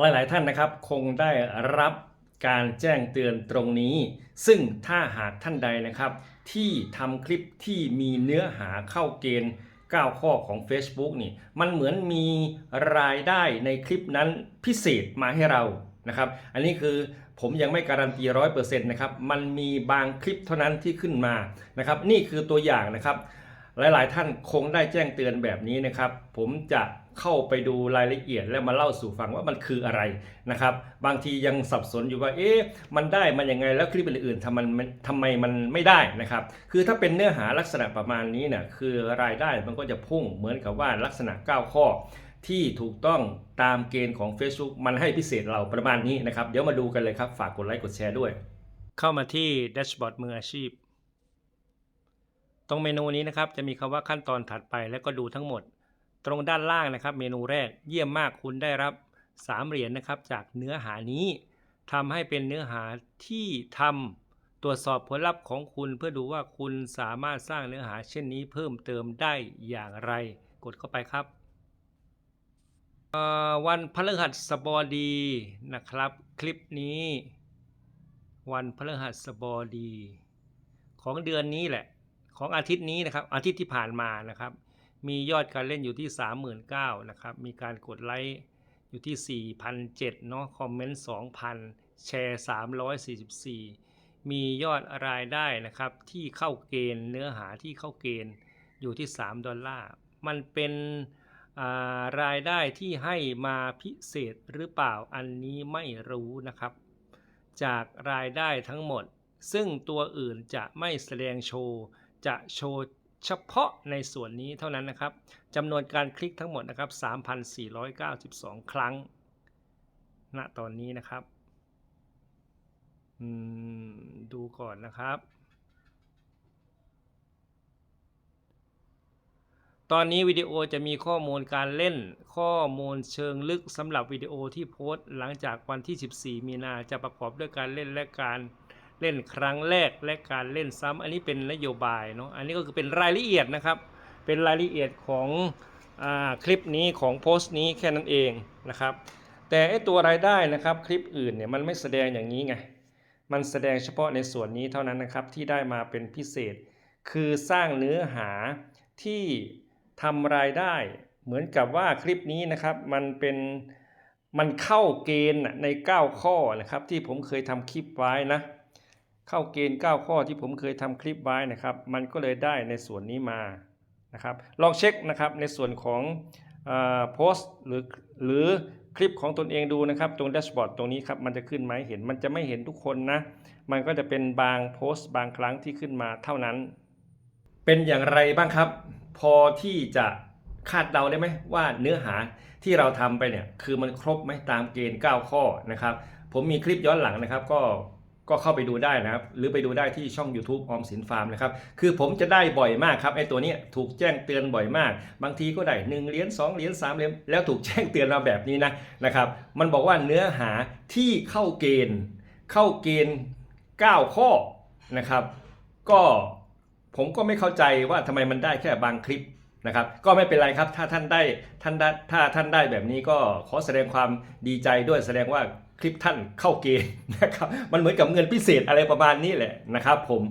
หลาย ๆ ท่านนะครับคงได้รับการแจ้งเตือนตรงนี้ ซึ่งถ้าหากท่านใดนะครับ ที่ทำคลิปที่มีเนื้อหาเข้าเกณฑ์9 ข้อของ Facebook นี่มันเหมือนมีรายได้ในคลิปนั้นพิเศษมาให้เรานะครับ อันนี้คือผมยังไม่การันตีร้อยเปอร์เซ็นต์นะครับ มันมีบางคลิปเท่านั้นที่ขึ้นมานะครับ นี่คือตัวอย่างนะครับ หลาย ๆ ท่านคงได้แจ้งเตือนแบบนี้นะครับ ผมจะ เข้าไปดูรายละเอียดแล้วมาเล่าสู่ฟังว่ามันคืออะไรนะครับ บางทียังสับสนอยู่ว่าเอ๊ะมันได้มันยังไงแล้วคลิปอื่นๆทำมันทำไมมันไม่ได้นะครับ คือถ้าเป็นเนื้อหาลักษณะประมาณนี้เนี่ยคือรายได้มันก็จะพุ่งเหมือนกับว่าลักษณะ 9 ข้อที่ถูกต้องตามเกณฑ์ของ Facebook มันให้พิเศษเราประมาณนี้นะครับ เดี๋ยวมาดูกันเลยครับ ฝากกดไลค์กดแชร์ด้วย เข้ามาที่แดชบอร์ดมืออาชีพ ตรงเมนูนี้นะครับจะมีคำว่าขั้นตอนถัดไปแล้วก็ดูทั้งหมด ตรงด้านล่างนะครับ เมนูแรกเยี่ยมมากคุณได้รับ 3 เหรียญนะครับจากเนื้อหานี้ทำให้เป็นเนื้อหาที่ทำตรวจสอบผลลัพธ์ของคุณเพื่อดูว่าคุณสามารถสร้างเนื้อหาเช่นนี้เพิ่มเติมได้อย่างไร กดเข้าไปครับวันพฤหัสบดีนะครับ คลิปนี้ วันพฤหัสบดี ของเดือนนี้แหละ ของอาทิตย์นี้นะครับ อาทิตย์ที่ผ่านมานะครับ มียอดการเล่นอยู่ที่ 39,000นะครับ มีการกดไลค์อยู่ที่ 4,007เนาะ คอมเมนต์ 2,000 แชร์ 344 มียอดรายได้นะครับ ที่เข้าเกณฑ์เนื้อหาที่เข้าเกณฑ์อยู่ที่ 3 ดอลลาร์ มันเป็นารายได้ที่ให้มาพิเศษหรือเปล่าอันนี้ไม่รู้นะครับ จากรายได้ทั้งหมด ซึ่งตัวอื่นจะไม่แสดงโชว์ จะโชว์ เฉพาะในส่วนนี้เท่านั้นนะครับจำนวนการคลิกทั้งหมดนะครับ 3,492 ครั้ง ณ ตอนนี้นะครับ ดูก่อนนะครับ ตอนนี้วิดีโอจะมีข้อมูลการเล่น ข้อมูลเชิงลึกสำหรับวิดีโอที่โพสต์ หลังจากวันที่ 14 มีนาจะประกอบด้วยการเล่นและการ เล่นครั้งแรกและการเล่นซ้ำอันนี้เป็นนโยบายเนาะอันนี้ก็คือเป็นรายละเอียดนะครับ เป็นรายละเอียดของอคลิปนี้ของโพสต์นี้แค่นั้นเองนะครับ แต่ไอตัวรายได้นะครับคลิปอื่นเนี่ยมันไม่แสดงอย่างนี้ไงมันแสดงเฉพาะในส่วนนี้เท่านั้นนะครับที่ได้มาเป็นพิเศษ คือสร้างเนื้อหาที่ทำรายได้ เหมือนกับว่าคลิปนี้นะครับมันเป็นมันเข้าเกณฑ์น่ะใน 9 ข้อนะครับที่ผมเคยทำคลิปไว้นะ เข้าเกณฑ์ 9 ข้อที่ผมเคยทำคลิปไว้นะครับ มันก็เลยได้ในส่วนนี้มานะครับ ลองเช็คนะครับในส่วนของโพสต์หรือหรือคลิปของตนเองดูนะครับ ตรงแดชบอร์ดตรงนี้ครับมันจะขึ้นไหมเห็นมันจะไม่เห็นทุกคนนะ มันก็จะเป็นบางโพสต์บางครั้งที่ขึ้นมาเท่านั้น เป็นอย่างไรบ้างครับ พอที่จะคาดเดาได้ไหมว่าเนื้อหาที่เราทำไปเนี่ยคือมันครบไหมตามเกณฑ์ 9 ข้อนะครับ ผมมีคลิปย้อนหลังนะครับก็ ก็เข้าไปดูได้นะครับ หรือไปดูได้ที่ช่อง YouTube ออมสินฟาร์มนะครับ คือผมจะได้บ่อยมากครับไอ้ตัวนี้ถูกแจ้งเตือนบ่อยมาก บางทีก็ได้ 1 เหรียญ2เหรียญ3เหรียญแล้วถูกแจ้งเตือนมาแบบนี้นะนะครับ มันบอกว่าเนื้อหาที่เข้าเกณฑ์ เข้าเกณฑ์ 9 ข้อนะครับ ก็ผมก็ไม่เข้าใจว่าทำไมมันได้แค่บางคลิป นะครับก็ไม่เป็นไรครับถ้าท่านได้ท่านได้ถ้าท่านได้แบบนี้ก็ขอแสดงความดีใจด้วยแสดงว่าคลิปท่านเข้าเกณฑ์นะครับมันเหมือนกับเงินพิเศษอะไรประมาณนี้แหละนะครับผม